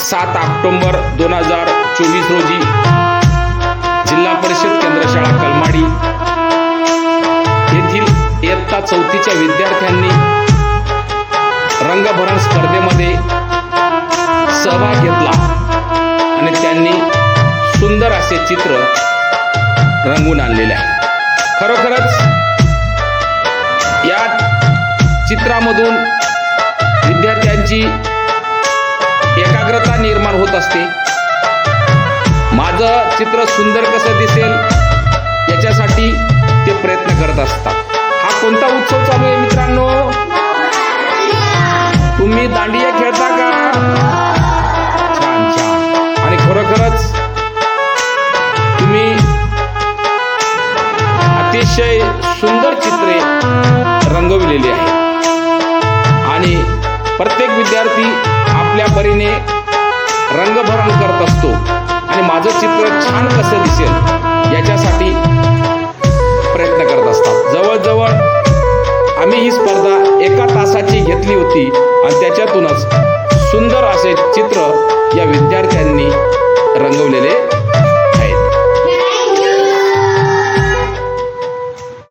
सात ऑक्टोंबर दोन हजार चोवीस रोजी जिल्हा परिषद केंद्रशाळा कलमाडी येथील इयत्ता चौथीच्या विद्यार्थ्यांनी रंगभरण स्पर्धेमध्ये सहभाग घेतला आणि त्यांनी सुंदर असे चित्र रंगून आणलेले आहे. खरोखरच या चित्रामधून विद्यार्थ्यांची होत असते. माझं चित्र सुंदर कसं दिसेल याच्यासाठी ते प्रयत्न करत असतात. हा कोणता उत्सव चालू आहे मित्रांनो? तुम्ही दांडिया खेळता का? छान छान. आणि खरोखरच तुम्ही अतिशय सुंदर चित्रे रंगविलेली आहेत. आणि प्रत्येक विद्यार्थी आपल्या परीने रंगभरण करत असतो. आणि माझं चित्र छान कसं दिसेल याच्यासाठी प्रयत्न करत असतात. जवळजवळ आम्ही ही स्पर्धा एका तासाची घेतली होती आणि त्याच्यातूनच सुंदर असे चित्र या विद्यार्थ्यांनी